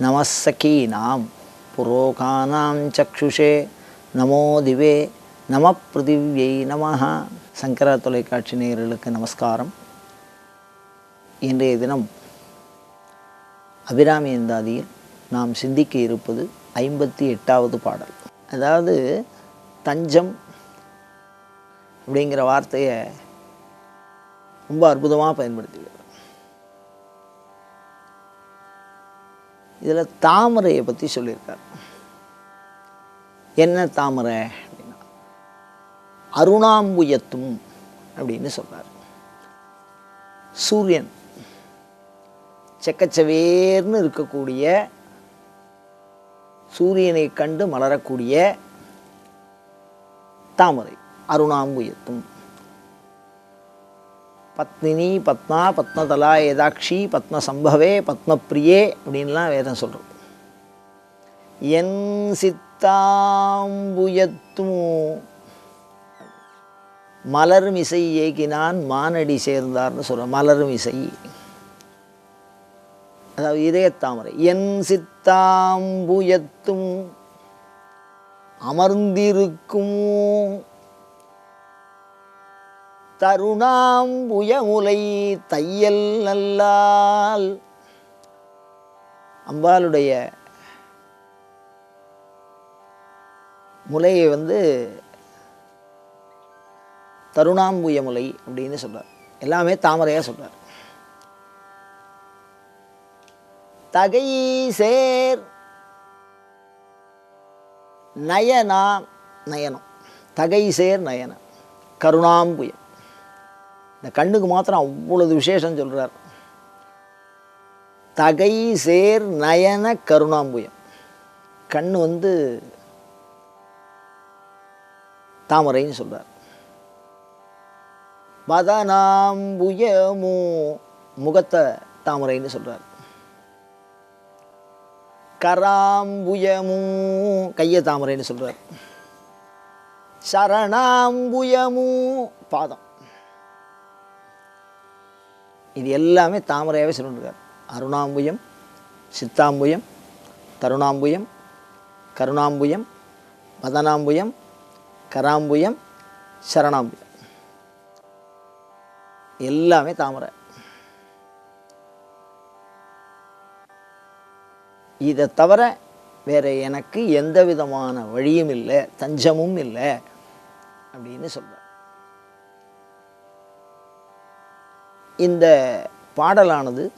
நமசகீனாம் புரோகாணாம் சக்ஷுஷே நமோ திவே நம பிருதிவியை நமஹா சங்கரா தொலைக்காட்சி நேயர்களுக்கு நமஸ்காரம். இன்றைய தினம் அபிராமி எந்தாதியில் நாம் சிந்திக்க இருப்பது ஐம்பத்தி எட்டாவது பாடல். அதாவது தஞ்சம் அப்படிங்கிற வார்த்தையை ரொம்ப அற்புதமாக பயன்படுத்துகிறது இதில் தாமரையை பற்றி சொல்லியிருக்கார். என்ன தாமரை அப்படின்னா அருணாம்புயத்தும் அப்படின்னு சொல்கிறார் சூரியன் செக்கச்சவேர்னு இருக்கக்கூடிய சூரியனை கண்டு மலரக்கூடிய தாமரை அருணாம்புயத்தும். பத்மினி பத்மா பத்மதலா ஏதாட்சி பத்ம சம்பவே பத்மப்பிரியே அப்படின்லாம் வேதம் சொல்கிறோம் என் சித்தாம்புயத்தும் மலரும் இசை ஏகினான் மானடி சேர்ந்தார்னு சொல்கிறோம் மலரும் இசை அதாவது இதயத்தாமரை. என் சித்தாம்புயத்தும் அமர்ந்திருக்கும் தருணாம்புயமுலை தையல் நல்லால். அம்பாளுடைய முலையை வந்து தருணாம்புய முலை அப்படின்னு சொல்கிறார் எல்லாமே தாமரையாக சொல்கிறார் தகை சேர் நயனா நயனம். தகை சேர் நயனம். கருணாம்புயம் இந்த கண்ணுக்கு மாத்திரம் அவ்வளவு விசேஷம் சொல்கிறார் தகை சேர் நயன கருணாம்புயம். கண் வந்து தாமரைன்னு சொல்கிறார் வதனாம்புயமு முகத்தை தாமரைன்னு சொல்கிறார் கராம்புயமும் கைய தாமரைன்னு சொல்கிறார் சரணாம்புயமும் பாதம். இது எல்லாமே தாமரையாகவே சொல்லிருக்கார். அருணாம்புயம் சித்தாம்புயம் தருணாம்புயம் கருணாம்புயம் மதனாம்புயம் கராம்புயம் சரணாம்புயம். எல்லாமே தாமரை. இதை தவிர வேற எனக்கு எந்த விதமான வழியும் இல்லை தஞ்சமும் இல்லை அப்படின்னு சொல்கிறேன் இந்த பாடலானது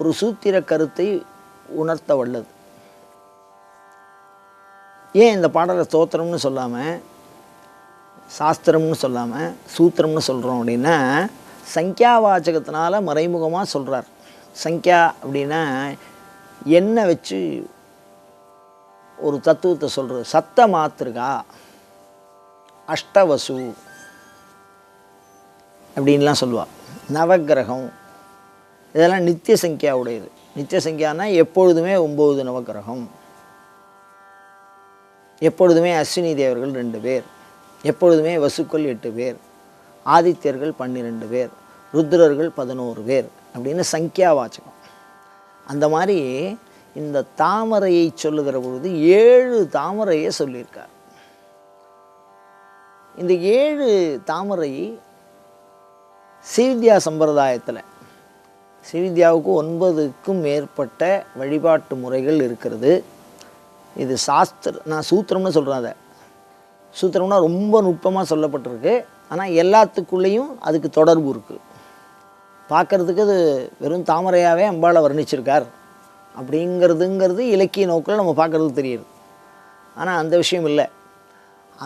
ஒரு சூத்திர கருத்தை உணர்த்த வல்லது. ஏன் இந்த பாடலை ஸ்தோத்திரம்னு சொல்லாமல் சாஸ்திரம்னு சொல்லாமல் சூத்திரம்னு சொல்கிறோம் அப்படின்னா சங்கியாவாச்சகத்தினால மறைமுகமாக சொல்கிறார் சங்கியா அப்படின்னா என்ன வச்சு ஒரு தத்துவத்தை சொல்கிறது சத்த மாத்திருக்கா அஷ்டவசு அப்படின்லாம் சொல்லுவாள் நவக்கிரகம். இதெல்லாம் நித்திய சங்கியா உடையது. நித்திய சங்கியானா எப்பொழுதுமே ஒம்பது நவக்கிரகம். எப்பொழுதுமே அஸ்வினி தேவர்கள் ரெண்டு பேர். எப்பொழுதுமே வசுக்கள் எட்டு பேர். ஆதித்யர்கள் பன்னிரெண்டு பேர். ருத்ரர்கள் பதினோரு பேர் அப்படின்னு சங்கியா வாச்சகம். அந்த மாதிரி இந்த தாமரையை சொல்லுகிற பொழுது ஏழு தாமரையை சொல்லியிருக்கார். இந்த ஏழு தாமரை சிவித்யா சம்பிரதாயத்தில். சிவித்யாவுக்கு ஒன்பதுக்கும் மேற்பட்ட வழிபாட்டு முறைகள் இருக்கிறது. இது சாஸ்திர நான் சூத்திரம்னு சொல்கிறேன் அதை. சூத்திரம்னா ரொம்ப நுட்பமாக சொல்லப்பட்டிருக்கு. ஆனால் எல்லாத்துக்குள்ளேயும் அதுக்கு தொடர்பு இருக்குது பார்க்குறதுக்கு அது வெறும் தாமரையாகவே அம்பாளை வர்ணிச்சிருக்கார். அப்படிங்கிறதுங்கிறது இலக்கிய நோக்கில் நம்ம பார்க்குறது தெரியுது. ஆனால் அந்த விஷயம் இல்லை.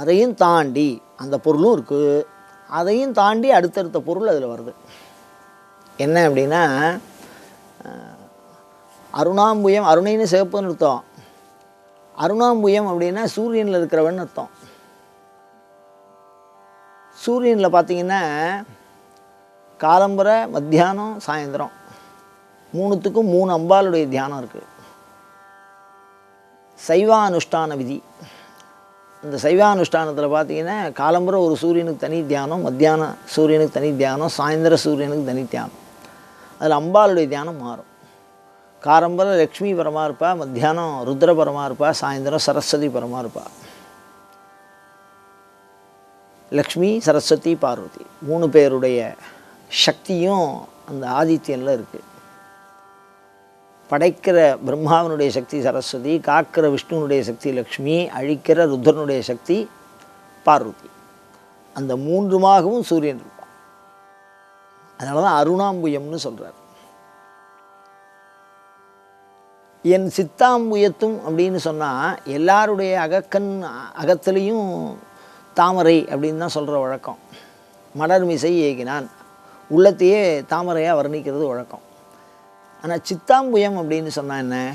அதையும் தாண்டி அந்த பொருளும் இருக்குது அதையும் தாண்டி அடுத்தடுத்த பொருள் அதில் வருது. என்ன அப்படின்னா அருணாம்புயம் அருணைன்னு சிவப்புன்னு அர்த்தம். அருணாம்புயம் அப்படின்னா சூரியனில் இருக்கிறவன் அர்த்தம். சூரியனில் பார்த்தீங்கன்னா காலம்பரை மத்தியானம் சாயந்தரம். மூணுத்துக்கும் மூணு அம்பாளுடைய தியானம் இருக்குது சைவானுஷ்டான விதி. இந்த சைவானுஷ்டானத்தில் பார்த்தீங்கன்னா காலம்புற ஒரு சூரியனுக்கு தனி தியானம் மத்தியானம் சூரியனுக்கு தனி தியானம் சாயந்தர சூரியனுக்கு தனி தியானம். அதில் அம்பாளுடைய தியானம் மாறும். காலம்பர லக்ஷ்மி பரமாக இருப்பா மத்தியானம் ருத்ர இருப்பாள் இருப்பா சாயந்தரம் சரஸ்வதி பரமாக இருப்பா. லக்ஷ்மி சரஸ்வதி பார்வதி. மூணு பேருடைய சக்தியும் அந்த ஆதித்யனில் இருக்குது படைக்கிற பிரம்மாவனுடைய சக்தி சரஸ்வதி காக்கிற விஷ்ணுனுடைய சக்தி லக்ஷ்மி அழிக்கிற ருத்ரனுடைய சக்தி பார்வதி. அந்த மூன்றுமாகவும் சூரியன் இருப்பான் அதனால தான் அருணாம்புயம்னு சொல்கிறார் என் சித்தாம்புயத்தும் அப்படின்னு சொன்னால் எல்லாருடைய அகக்கண் அகத்திலையும் தாமரை அப்படின்னு தான் சொல்கிற வழக்கம். மலர்மிசை ஏகினான். உள்ளத்தையே தாமரையாக வர்ணிக்கிறது வழக்கம். ஆனால் சித்தாம்புயம் அப்படின்னு சொன்னால் என்ன?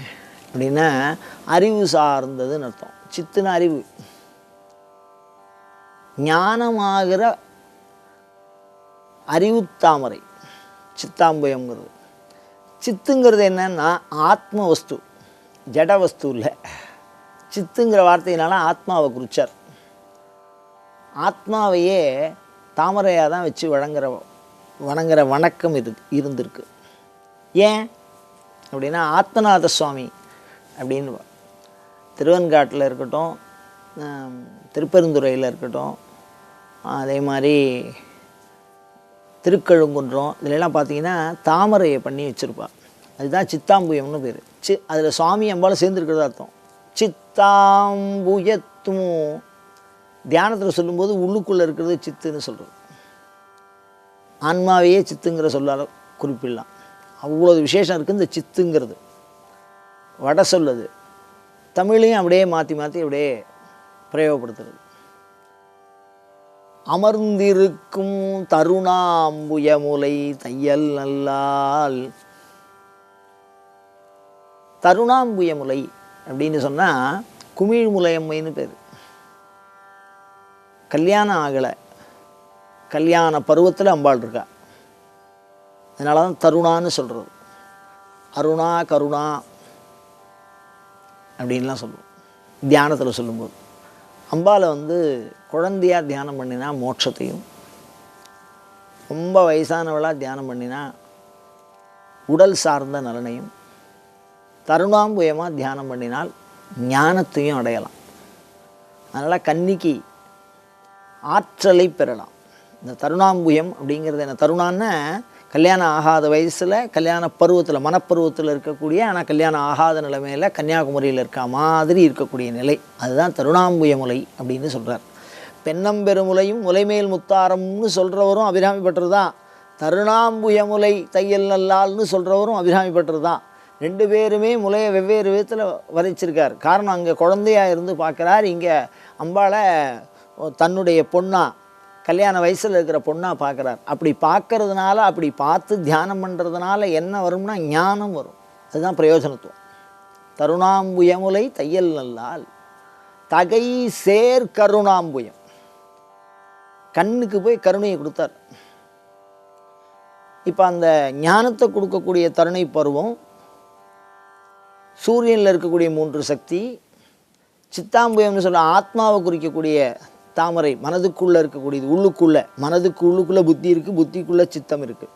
அப்படின்னா அறிவு சார்ந்ததுன்னு அர்த்தம். சித்துன அறிவு. ஞானமாகிற அறிவு தாமரை. சித்தாம்புயம்ங்கிறது. சித்துங்கிறது என்னன்னா ஆத்ம வஸ்து. ஜட வஸ்து இல்லை. சித்துங்கிற வார்த்தையினால ஆத்மாவை குறிச்சார். ஆத்மாவையே தாமரையாக தான் வச்சு வழங்குற வணங்குற வணக்கம் இது இருந்திருக்கு. ஏன்? அப்படின்னா ஆத்மநாத சுவாமி அப்படின்னு திருவன்காட்டில் இருக்கட்டும் திருப்பெருந்துறையில் இருக்கட்டும் அதே மாதிரி திருக்கழுங்குன்றம் இதிலெல்லாம் பார்த்தீங்கன்னா தாமரையை பண்ணி வச்சுருப்பா அதுதான் சித்தாம்புயம்னு பேர். சி அதில் சுவாமி அம்பாலும் சேர்ந்துருக்கிறதா அர்த்தம். சித்தாம்புயத்தும் தியானத்தில் சொல்லும்போது உள்ளுக்குள்ளே இருக்கிறது சித்துன்னு சொல்கிறோம் ஆன்மாவையே சித்துங்கிற சொல்லால் குறிப்பிடலாம். அவ்வளோ விசேஷம் இருக்குது இந்த சித்துங்கிறது. வட சொல்லுது. தமிழையும் அப்படியே மாற்றி மாற்றி அப்படியே பிரயோகப்படுத்துறது. அமர்ந்திருக்கும் தருணாம்புயமுலை தையல் நல்லால். தருணாம்புயமுலை அப்படின்னு சொன்னால் குமிழ் முலையம்மைன்னு பேர். கல்யாணம் ஆகலை. கல்யாண பருவத்தில் அம்பாள் இருக்கா. அதனால தான் தருணான்னு சொல்கிறது அருணா கருணா அப்படின்லாம் சொல்லுவோம். தியானத்தில் சொல்லும்போது. அம்பாளை வந்து குழந்தையாக தியானம் பண்ணினா மோட்சத்தையும் ரொம்ப வயசானவளாக தியானம் பண்ணினா உடல் சார்ந்த நலனையும் தருணாம்புயமாக தியானம் பண்ணினால் ஞானத்தையும் அடையலாம். அதனால் கன்னிக்கு ஆற்றலை பெறலாம். இந்த தருணாம்புயம் அப்படிங்கிறது என்ன? தருணான்னா கல்யாணம் ஆகாத வயசில் கல்யாண பருவத்தில் மனப்பருவத்தில் இருக்கக்கூடிய ஆனால் கல்யாணம் ஆகாத நிலைமையில் கன்னியாகுமரியில் இருக்க மாதிரி இருக்கக்கூடிய நிலை. அதுதான் தருணாம்புய முலை அப்படின்னு சொல்கிறார் பெண்ணம்பெருமுலையும் முலைமேல் முத்தாரம்னு சொல்கிறவரும் அபிராமி பட்டர் தான் தருணாம்புய முலை தையல் நல்லால்னு சொல்கிறவரும் அபிராமி பட்டர் தான் ரெண்டு பேருமே முலையை வெவ்வேறு விதத்தில் வரைச்சிருக்கார். காரணம் அங்கே குழந்தையாக இருந்து பார்க்குறார் இங்கே அம்பாளை தன்னுடைய பொண்ணா கல்யாண வயசில் இருக்கிற பொண்ணாக பார்க்குறார். அப்படி பார்க்கறதுனால அப்படி பார்த்து தியானம் பண்ணுறதுனால என்ன வரும்னா ஞானம் வரும். அதுதான் பிரயோஜனத்துவம். தருணாம்புயமுலை தையல் நல்லால் தகை சேர் கருணாம்புயம். கண்ணுக்கு போய் கருணையை கொடுத்தார். இப்போ அந்த ஞானத்தை கொடுக்கக்கூடிய தருணை பருவம் சூரியனில் இருக்கக்கூடிய மூன்று சக்தி சித்தாம்புயம்னு சொல்ல ஆத்மாவை குறிக்கக்கூடிய தாமரை மனதுக்குள்ளே இருக்கக்கூடியது உள்ளுக்குள்ளே. மனதுக்கு உள்ளுக்குள்ளே புத்தி இருக்குது புத்திக்குள்ளே சித்தம் இருக்குது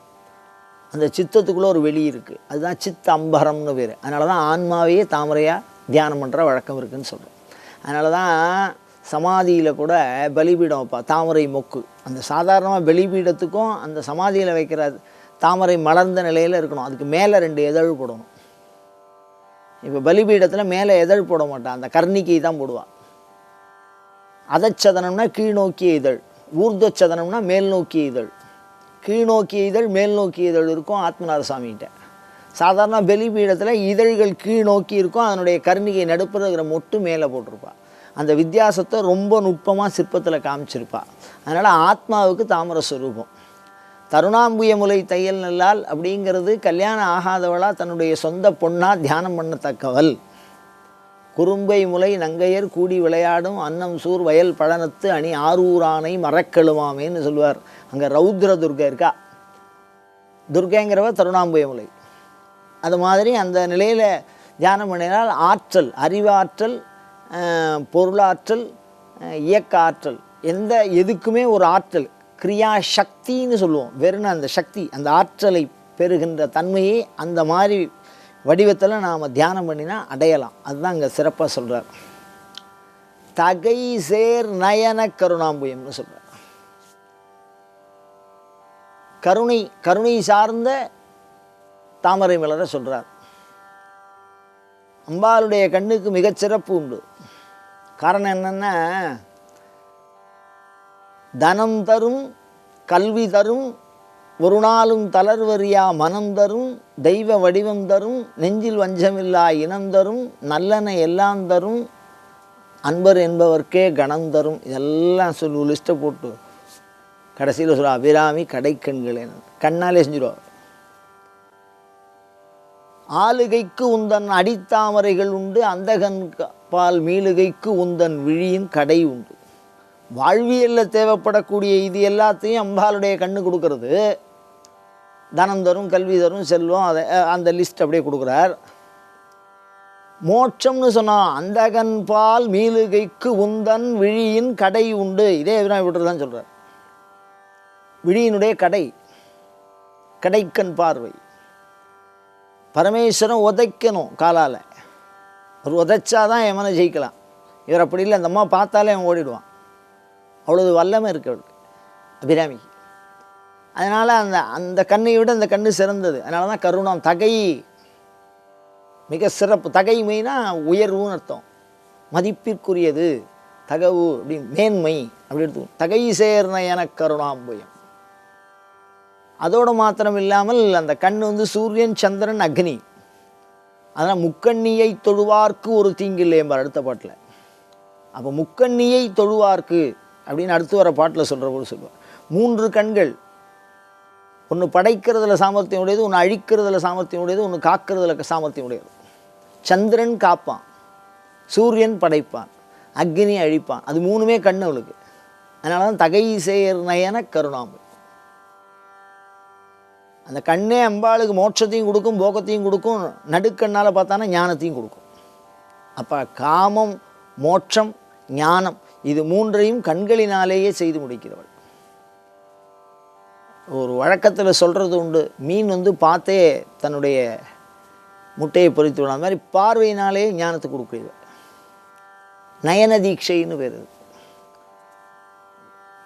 அந்த சித்தத்துக்குள்ளே ஒரு வெளி இருக்குது அதுதான் சித்த அம்பரம்னு பேர். அதனால தான் ஆன்மாவையே தாமரையாக தியானம் பண்ணுற வழக்கம் இருக்குதுன்னு சொல்கிறோம் அதனால தான் சமாதியில் கூட பலிபீடம் வைப்பா தாமரை மொக்கு. அந்த சாதாரணமாக பலிபீடத்துக்கும் அந்த சமாதியில் வைக்கிற தாமரை மலர்ந்த நிலையில் இருக்கணும். அதுக்கு மேலே ரெண்டு எதழ் போடணும். இப்போ பலிபீடத்தில் மேலே எதழ் போட மாட்டான் அந்த கர்ணிக்கை தான் போடுவான் அதச்சதனம்னா கீழ்நோக்கிய இதழ் ஊர்துவச்சதனம்னா மேல் நோக்கிய இதழ். கீழ்நோக்கிய இதழ் மேல் நோக்கிய இதழ் இருக்கும் ஆத்மநாத சாமிகிட்ட சாதாரண பலிபீடத்தில் இதழ்கள் கீழ் நோக்கி இருக்கும் அதனுடைய கருணிகை நடுப்புற இருக்கிற மொட்டு மேலே போட்டிருப்பா. அந்த வித்தியாசத்தை ரொம்ப நுட்பமாக சிற்பத்தில் காமிச்சிருப்பா. அதனால் ஆத்மாவுக்கு தாமர சுரூபம். தருணாம்புய முலை தையல் நல்லால் அப்படிங்கிறது கல்யாணம் ஆகாதவளாக தன்னுடைய சொந்த பொண்ணாக தியானம் பண்ணத்தக்கவள். குறும்பை முலை நங்கையர் கூடி விளையாடும் அன்னம் சூர் வயல் பழனத்து அணி ஆரூரானை மறக்கெழுவாமேன்னு சொல்லுவார். அங்கே ரௌத்ர துர்கை இருக்கா? துர்கைங்கிறவ தருணாம்புய முலை. அது மாதிரி அந்த நிலையில் தியானம் பண்ணினால் ஆற்றல் அறிவாற்றல் பொருளாற்றல் இயக்க ஆற்றல் எந்த எதுக்குமே ஒரு ஆற்றல் கிரியா சக்தின்னு சொல்லுவோம். வெறும் அந்த சக்தி அந்த ஆற்றலை பெறுகின்ற தன்மையை அந்த மாதிரி வடிவத்தில் நாம் தியானம் பண்ணினா அடையலாம். அதுதான் இங்கே சிறப்பாக சொல்கிறார் தகை சேர் நயன கருணாம்புயம்னு சொல்கிறார் கருணை கருணை சார்ந்த தாமரை மலரை சொல்கிறார் அம்பாளுடைய கண்ணுக்கு மிகச்சிறப்பு உண்டு. காரணம் என்னென்னா தனம் தரும் கல்வி தரும் ஒரு நாளும் தளர்வறியா மனம் தரும் தெய்வ வடிவம் தரும் நெஞ்சில் வஞ்சமில்லா இனம் தரும் நல்லன எல்லாம் தரும் அன்பர் என்பவர்க்கே கணம் தரும். இதெல்லாம் சொல்லு லிஸ்ட்டை போட்டு. கடைசியில் சொல்ல அபிராமி கடைக்கண்களே கண்ணாலே செஞ்சிடுவா ஆளுகைக்கு உந்தன் அடித்தாமரைகள் உண்டு அந்தகன் க- பால் மீளுகைக்கு உந்தன் விழியின் கடை உண்டு. வாழ்வியலில் தேவைப்படக்கூடிய இது எல்லாத்தையும் அம்பாளுடைய கண்ணு கொடுக்கறது. தனம் தரும் கல்வி தரும் செல்வம் அதை அந்த லிஸ்ட் அப்படியே கொடுக்குறார். மோட்சம்னு சொன்னால் அந்தகன் பால் மீளுகைக்கு உந்தன் விழியின் கடை உண்டு. இதே எதிராக விட்டு தான் சொல்கிறார் விழியினுடைய கடை கடைக்கண் பார்வை. பரமேஸ்வரன் உதைக்கணும் காலால். ஒரு உதைச்சாதான் எமனை ஜெயிக்கலாம். இவர் அப்படி இல்லை. அந்த அம்மா பார்த்தாலே அவன் ஓடிடுவான். அவ்வளவு வல்லமை இருக்கு அவளுக்கு அபிராமிக்கு அதனால் அந்த அந்த கண்ணை விட அந்த கண்ணு சிறந்தது. அதனால தான் கருணம் தகை மிக சிறப்பு. தகைமைனா உயர்வுன்னு அர்த்தம். மதிப்பிற்குரியது தகவு அப்படி மேன்மை அப்படி எடுத்துக்கணும். தகை சேர்ன என கருணாம்பயம் அதோடு மாத்திரம் இல்லாமல் அந்த கண் வந்து சூரியன் சந்திரன் அக்னி. அதனால் முக்கண்ணியை தொழுவார்க்கு ஒரு தீங்கில்லையம்பார் அடுத்த பாட்டில். அப்போ முக்கண்ணியை தொழுவார்க்கு அப்படின்னு அடுத்து வர பாட்டில் சொல்கிற போது சொல்லுவார் மூன்று கண்கள். ஒன்று படைக்கிறதுல சாமர்த்தியம் உடையது ஒன்று அழிக்கிறதுல சாமர்த்தியம் உடையது ஒன்று காக்கிறதுல சாமர்த்தியம் உடையது. சந்திரன் காப்பான் சூரியன் படைப்பான் அக்னி அழிப்பான். அது மூணுமே கண் அவளுக்கு. அதனால தான் தகை நயன கருணாம்பு அந்த கண்ணே அம்பாளுக்கு மோட்சத்தையும் கொடுக்கும் போகத்தையும் கொடுக்கும் நடுக்கண்ணால் பார்த்தானா ஞானத்தையும் கொடுக்கும். அப்போ காமம் மோட்சம் ஞானம் இது மூன்றையும் கண்களினாலேயே செய்து முடிக்கிறவள். ஒரு வழக்கத்தில் சொல்கிறது உண்டு. மீன் வந்து பார்த்தே தன்னுடைய முட்டையை பொறித்து விடும் மாதிரி பார்வையினாலே ஞானத்தை கொடுக்குறது நயன தீட்சைன்னு பேர்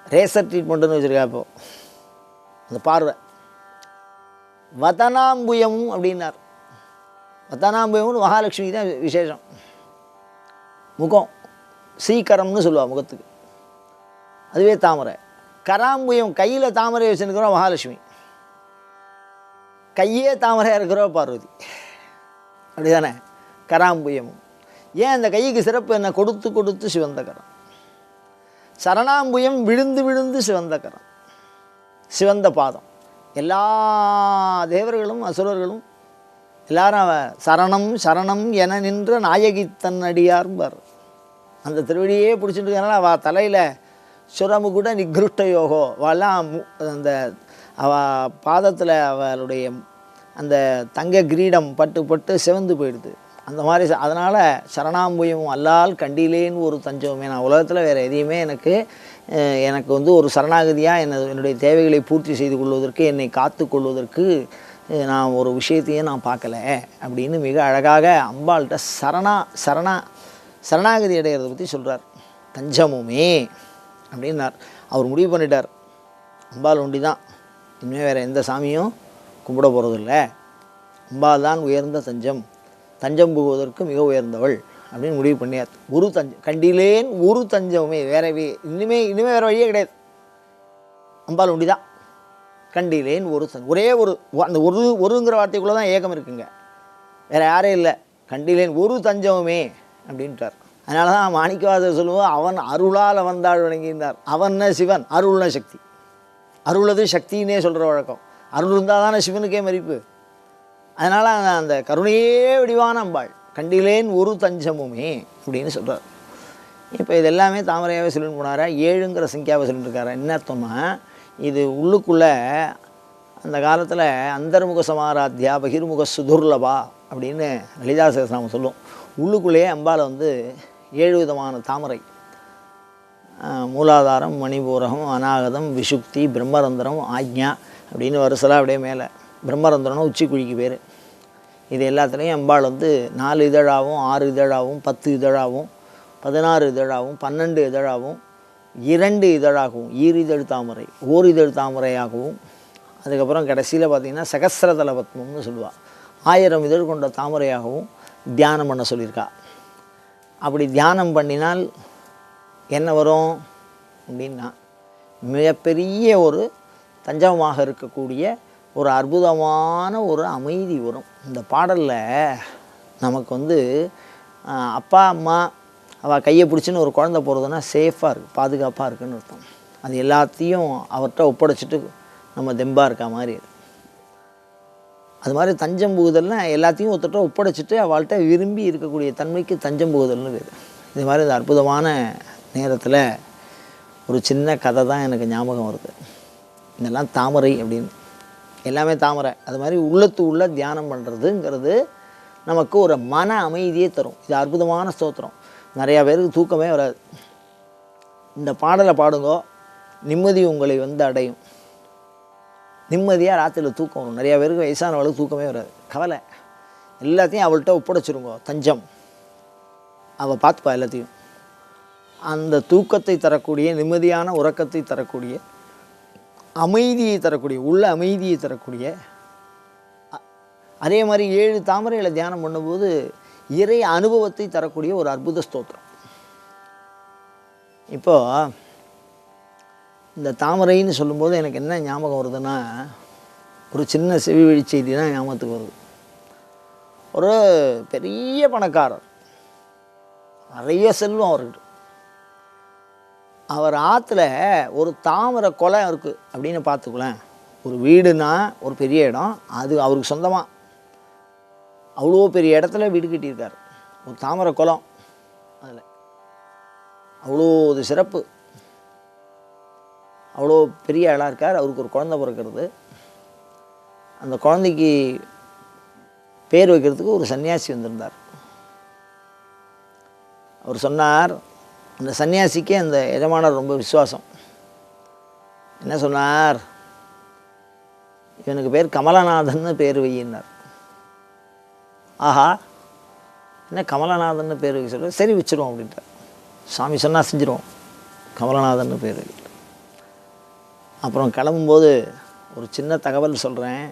ரேசர் ட்ரீட்மெண்ட்டுன்னு வச்சுருக்கா இப்போ. அந்த பார்வை. வதனாம்புயமும் அப்படின்னார். வதனாம்புயம்னு மகாலட்சுமி தான் விசேஷம். முகம். சீக்கரம்னு சொல்லுவாள் முகத்துக்கு. அதுவே தாமரை. கராம்புயம் கையில் தாமரை வச்சுருக்கிறோம் மகாலட்சுமி. கையே தாமரையாக இருக்கிறோ பார்வதி. அப்படிதானே? கராம்புயமும் ஏன் அந்த கைக்கு சிறப்பு என்ன? கொடுத்து கொடுத்து சிவந்த கரம். சரணாம்புயம் விழுந்து விழுந்து சிவந்த கரம். சிவந்த பாதம். எல்லா தேவர்களும் அசுரர்களும் எல்லாரும் சரணம் சரணம் என நின்ற நாயகி அடியார்பார் அந்த திருவடியே பிடிச்சிட்டு இருக்கனால அவள் தலையில் சுரமுகுட நிகிருஷ்ட யோகோ அவெல்லாம் அந்த அவ பாதத்தில் அவளுடைய அந்த தங்க கிரீடம் பட்டு பட்டு சிவந்து போயிடுது. அந்த மாதிரி அதனால் சரணாம்புயமும் அல்லால் கண்டிலேன்னு ஒரு தஞ்சமே நான் உலகத்தில் வேறு எதையுமே எனக்கு எனக்கு வந்து ஒரு சரணாகதியாக என்ன என்னுடைய தேவைகளை பூர்த்தி செய்து கொள்வதற்கு என்னை காத்து கொள்வதற்கு நான் ஒரு விஷயத்தையும் நான் பார்க்கல அப்படின்னு மிக அழகாக அம்பாள்கிட்ட சரணா சரணா சரணாகதி அடைகிறத பற்றி சொல்கிறார் தஞ்சமுமே. அப்படின்னார். அவர் முடிவு பண்ணிட்டார். அம்பாள் ஒண்டி தான் இனிமேல் வேறு எந்த சாமியும் கும்பிட போகிறதில்ல அம்பாள் தான் உயர்ந்த தஞ்சம். தஞ்சம் புகுவதற்கு மிக உயர்ந்தவள் அப்படின்னு முடிவு பண்ணியார். ஒரு தஞ்சம் கண்டிலேன் ஒரு தஞ்சமுமே வேற இனிமே இனிமே வேறு வழியே கிடையாது. அம்பாள் ஒண்டி தான் கண்டிலேன் ஒரு தஞ்சம் ஒரே ஒரு அந்த ஒரு ஒருங்கிற வார்த்தைக்குள்ளே தான் ஏகம் இருக்குங்க. வேறு யாரும் இல்லை. கண்டிலேன் ஒரு தஞ்சமுமே அப்படின்ட்டார். அதனால தான் மாணிக்கவாசர் சொல்லுவோம் அவன் அருளால் வந்தாள் வணங்கியிருந்தார். அவன்ன சிவன்? அருள்ன சக்தி? அருளது சக்தின்னே சொல்கிற வழக்கம். அருள் இருந்தால் தானே சிவனுக்கே மதிப்பு. அதனால் அந்த கருணையே வடிவான அம்பாள். கண்டிலேன் ஒரு தஞ்சமுமே அப்படின்னு சொல்கிறார் இப்போ இது எல்லாமே தாமரையாகவே சொல்லிட்டு போனாரா? ஏழுங்கிற சங்கியாவை சொல்லிட்டு இருக்காரு? என்ன அர்த்தம்னா இது உள்ளுக்குள்ளே அந்த காலத்தில் அந்தர்முக சமாராத்தியா பகிர்முக சுதுர்லபா அப்படின்னு லலிதா சகஸ்ரநாமம் சொல்லும். உள்ளுக்குள்ளேயே அம்பாவை வந்து ஏழு விதமான தாமரை. மூலாதாரம் மணிபூரகம் அநாகதம் விஷுக்தி பிரம்மரந்திரம் ஆக்ஞா அப்படின்னு வருசலாக அப்படியே மேலே. பிரம்மரந்திரம்னு உச்சிக்குழிக்கு பேர். இது எல்லாத்துலேயும் அம்பாள் வந்து நாலு இதழாகவும் ஆறு இதழாகவும் பத்து இதழாகவும் பதினாறு இதழாவும் பன்னெண்டு இதழாகவும் இரண்டு இதழாகவும் ஈரிதழ் தாமரை ஓரிதழ் தாமரையாகவும். அதுக்கப்புறம் கடைசியில் பார்த்தீங்கன்னா சகசிரதல பத்மம்னு சொல்லுவாள் ஆயிரம் இதழ் கொண்ட தாமரையாகவும் தியானம் பண்ண சொல்லியிருக்கா. அப்படி தியானம் பண்ணினால் என்ன வரும் அப்படின்னா மிகப்பெரிய ஒரு தஞ்சமாக இருக்கக்கூடிய ஒரு அற்புதமான ஒரு அமைதி வரும். இந்த பாடலில் நமக்கு வந்து அப்பா அம்மா அவள் கையை பிடிச்சின்னு ஒரு குழந்தை போகிறதுனா சேஃபாக இருக்குது பாதுகாப்பாக இருக்குன்னு அர்த்தம். அது எல்லாத்தையும் அவர்கிட்ட ஒப்படைச்சிட்டு நம்ம தெம்பாக இருக்க மாதிரி இருக்குது அது மாதிரி தஞ்சம் புகுதல்னால் எல்லாத்தையும் ஒருத்தட்ட ஒப்படைச்சிட்டு அவள்கிட்ட விரும்பி இருக்கக்கூடிய தன்மைக்கு தஞ்சம் புகுதல்னு பேர். இது மாதிரி இந்த அற்புதமான நேரத்தில் ஒரு சின்ன கதை தான் எனக்கு ஞாபகம் வருது. இதெல்லாம் தாமரை அப்படின்னு. எல்லாமே தாமரை. அது மாதிரி உள்ளத்து உள்ள தியானம் பண்ணுறதுங்கிறது நமக்கு ஒரு மன அமைதியே தரும். இது அற்புதமான ஸ்தோத்திரம். நிறையா பேருக்கு தூக்கமே வராது. இந்த பாடலை பாடுங்கோ. நிம்மதி உங்களை வந்து அடையும். நிம்மதியாக ராத்திரியில் தூக்கம் வரும் நிறையா பேருக்கு வயசானவளுக்கு தூக்கமே வராது. கவலை. எல்லாத்தையும் அவள்கிட்ட ஒப்படைச்சிருங்கோ தஞ்சம். அவள் பார்த்துப்பா எல்லாத்தையும். அந்த தூக்கத்தை தரக்கூடிய நிம்மதியான உறக்கத்தை தரக்கூடிய அமைதியை தரக்கூடிய உள்ள அமைதியை தரக்கூடிய அதே மாதிரி ஏழு தாமரைகளை தியானம் பண்ணும்போது இறை அனுபவத்தை தரக்கூடிய ஒரு அற்புத ஸ்தோத்திரம். இப்போது இந்த தாமரைன்னு சொல்லும்போது எனக்கு என்ன ஞாபகம் வருதுன்னா ஒரு சின்ன செவி வழி செய்தி தான் ஞாபகத்துக்கு வருது. ஒரு பெரிய பணக்காரர் நிறைய செல்வம் அவர்கிட்ட. அவர் ஆற்றுல ஒரு தாமரை குளம் இருக்குது அப்படின்னு பார்த்துக்கலாம் ஒரு வீடுனா ஒரு பெரிய இடம் அது அவருக்கு சொந்தமாக அவ்வளோ பெரிய இடத்துல வீடு கட்டியிருக்கார். ஒரு தாமரை குளம் அதில். அவ்வளோ ஒரு சிறப்பு. அவ்வளோ பெரிய ஆளாக இருக்கார். அவருக்கு ஒரு குழந்தை பிறக்கிறது. அந்த குழந்தைக்கு பேர் வைக்கிறதுக்கு ஒரு சன்னியாசி வந்திருந்தார். அவர் சொன்னார் அந்த சன்னியாசிக்கே அந்த எஜமானர் ரொம்ப விசுவாசம். என்ன சொன்னார்? இவனுக்கு பேர் கமலநாதன்னு பேர் வையினார். ஆஹா என்ன கமலநாதன்னு பேர் வைக்க சொல்ல சரி வச்சிருவோம் அப்படின்ட்டார். சாமி சொன்னால் செஞ்சிருவோம். கமலநாதன்னு பேர் வை அப்புறம் கிளம்பும்போது ஒரு சின்ன தகவல் சொல்கிறேன்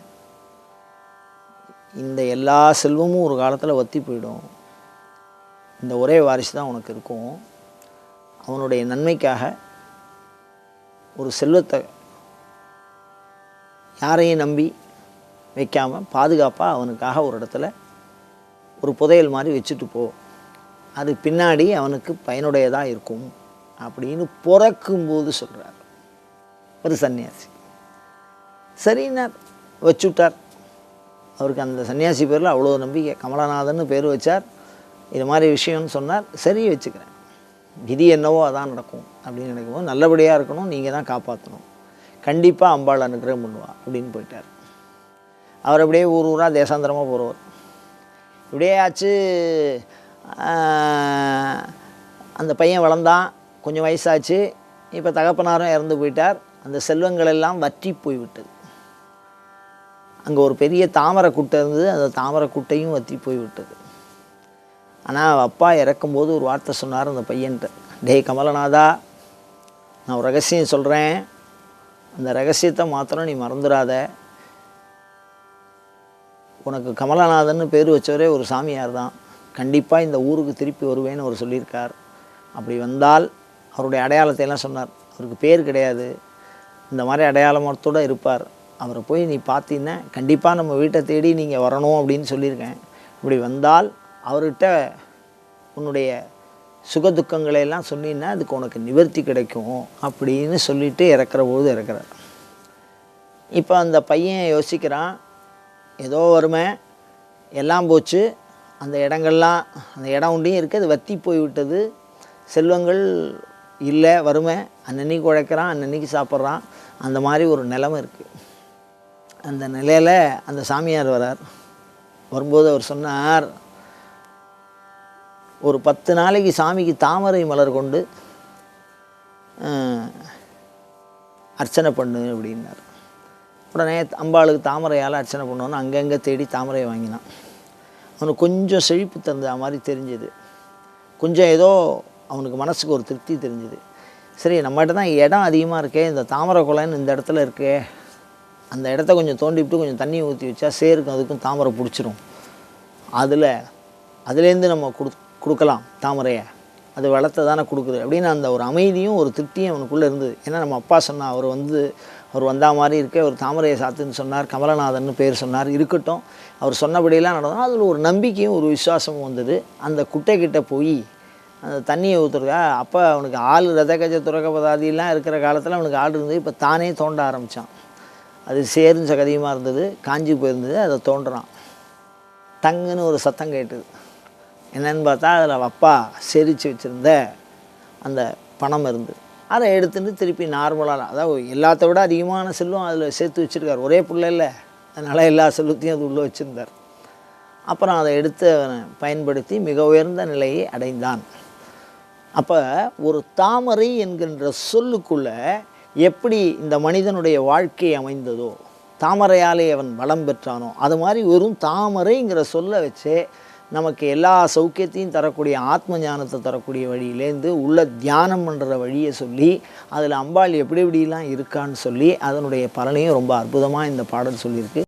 இந்த எல்லா செல்வமும் ஒரு காலத்தில் வத்தி போயிடும். இந்த ஒரே வாரிசு தான் உனக்கு இருக்கும். அவனுடைய நன்மைக்காக ஒரு செல்வத்தை யாரையும் நம்பி வைக்காமல் பாதுகாப்பாக அவனுக்காக ஒரு இடத்துல ஒரு புதையல் மாதிரி வச்சுட்டு போ. அது பின்னாடி அவனுக்கு பயனுடையதாக இருக்கும் அப்படின்னு பிறக்கும்போது சொல்கிறார் ஒரு சன்னியாசி. சரின்னார் வச்சுட்டார். அவருக்கு அந்த சன்னியாசி பேரில் அவ்வளோ நம்பிக்கை. கமலநாதன்னு பேர் வச்சார். இது மாதிரி விஷயம்னு சொன்னார். சரி வச்சுக்கிறேன். விதி என்னவோ அதான் நடக்கும் அப்படின்னு நினைக்கும்போது நல்லபடியாக இருக்கணும் நீங்கள் தான் காப்பாற்றணும் கண்டிப்பாக அம்பாள் அனுகிரகம் பண்ணுவா அப்படின்னு போயிட்டார். அவர் அப்படியே ஊர் ஊராக தேசாந்திரமாக போகிறவர் இப்படியே ஆச்சு. அந்த பையன் வளர்ந்தான். கொஞ்சம் வயசாச்சு. இப்போ தகப்பனாரும் இறந்து போயிட்டார். அந்த செல்வங்கள் எல்லாம் வற்றி போய்விட்டது. அங்கே ஒரு பெரிய தாமரை குட்டை இருந்தது அந்த தாமரை குட்டையும் வற்றி போய்விட்டது. ஆனால் அப்பா இறக்கும்போது ஒரு வார்த்தை சொன்னார் அந்த பையன்கிட்ட டேய் கமலநாதா நான் ஒரு ரகசியம் சொல்கிறேன் அந்த ரகசியத்தை மாத்திரம் நீ மறந்துடாத. உனக்கு கமலநாதன்னு பேர் வச்சவரே ஒரு சாமியார் தான். கண்டிப்பாக இந்த ஊருக்கு திருப்பி வருவேன்னு அவர் சொல்லியிருக்கார். அப்படி வந்தால் அவருடைய அடையாளத்தை எல்லாம் சொன்னார். அவருக்கு பேர் கிடையாது. இந்த மாதிரி அடையாளமரத்தோடு இருப்பார். அவரை போய் நீ பார்த்தீங்கன்னா கண்டிப்பாக நம்ம வீட்டை தேடி நீங்கள் வரணும் அப்படின்னு சொல்லியிருக்கேன். இப்படி வந்தால் அவர்கிட்ட உன்னுடைய சுக துக்கங்களை எல்லாம் சொன்னீங்கன்னா அதுக்கு உனக்கு நிவர்த்தி கிடைக்கும் அப்படின்னு சொல்லிட்டு இறக்குற பொழுது இறக்குறார். இப்போ அந்த பையன் யோசிக்கிறான் ஏதோ வறுமை எல்லாம் போச்சு அந்த இடங்கள்லாம் அந்த இடம் ஒன்றையும் இருக்குது அது வத்தி போய் விட்டது செல்வங்கள் இல்லை வறுமை அன்னன்னைக்கு உழைக்கிறான் அன்னன்னைக்கு சாப்பிட்றான் அந்த மாதிரி ஒரு நிலமை இருக்குது அந்த நிலையில் அந்த சாமியார் வரார். வரும்போது அவர் சொன்னார் ஒரு பத்து நாளைக்கு சாமிக்கு தாமரை மலர் கொண்டு அர்ச்சனை பண்ணு அப்படின்னார். உடனே அம்பாளுக்கு தாமரையால் அர்ச்சனை பண்ணோன்னு அங்கங்கே தேடி தாமரையை வாங்கினான். அவனுக்கு கொஞ்சம் செழிப்பு தந்த மாதிரி தெரிஞ்சுது. கொஞ்சம் ஏதோ அவனுக்கு மனசுக்கு ஒரு திருப்தி தெரிஞ்சுது. சரி நம்மகிட்ட தான் இடம் அதிகமாக இருக்கே இந்த தாமரை குலைன்னு இந்த இடத்துல இருக்கே. அந்த இடத்த கொஞ்சம் தோண்டிவிட்டு கொஞ்சம் தண்ணி ஊற்றி வச்சா சேருக்கும் அதுக்கும் தாமரை பிடிச்சிரும். அதில் அதுலேருந்து நம்ம கொடு கொடுக்கலாம் தாமரையை. அது வளத்தை தானே கொடுக்குது. அப்படின்னு அந்த ஒரு அமைதியும் ஒரு திருப்தியும் அவனுக்குள்ளே இருந்தது. ஏன்னா நம்ம அப்பா சொன்னால் அவர் வந்து அவர் வந்தா மாதிரி இருக்க ஒரு தாமரையை சாத்துன்னு சொன்னார் கமலநாதன் பேர் சொன்னார் இருக்கட்டும். அவர் சொன்னபடியெல்லாம் நடந்தோம் அதில் ஒரு நம்பிக்கையும் ஒரு விசுவாசமும் வந்தது. அந்த குட்டைக்கிட்ட போய் அந்த தண்ணியை ஊற்றுறதா அப்போ அவனுக்கு ஆள் ரத கஜ துறக்க இருக்கிற காலத்தில் அவனுக்கு ஆள் இருந்தது. இப்போ தானே தோண்ட ஆரம்பித்தான் அது சேரும் சகதியுமாக இருந்தது. காஞ்சி போயிருந்தது. அதை தோண்டுறான். டங்குன்னு ஒரு சத்தம் கேட்டுது. என்னன்னு பார்த்தா அதில் அப்பா செரித்து வச்சுருந்த அந்த பணம் இருந்து அதை எடுத்துட்டு திருப்பி நார்மலாக அதாவது எல்லாத்த விட அதிகமான செல்வம் அதில் சேர்த்து வச்சுருக்கார். ஒரே பிள்ளை இல்லை. அதனால் எல்லா செல்வத்தையும் அது உள்ளே வச்சுருந்தார். அப்புறம் அதை எடுத்து அவனை பயன்படுத்தி மிக உயர்ந்த நிலையை அடைந்தான். அப்போ ஒரு தாமரை என்கின்ற சொல்லுக்குள்ளே எப்படி இந்த மனிதனுடைய வாழ்க்கை அமைந்ததோ தாமரையாலே அவன் பலம் பெற்றானோ அது மாதிரி வெறும் தாமரைங்கிற சொல்ல வச்சே நமக்கு எல்லா சௌக்கியத்தையும் தரக்கூடிய ஆத்ம ஞானத்தை தரக்கூடிய வழியிலேருந்து உள்ள தியானம் பண்ணுற வழியை சொல்லி அதில் அம்பாள் எப்படி எப்படிலாம் இருக்கான்னு சொல்லி அதனுடைய பலனையும் ரொம்ப அற்புதமாக இந்த பாடல் சொல்லியிருக்கு.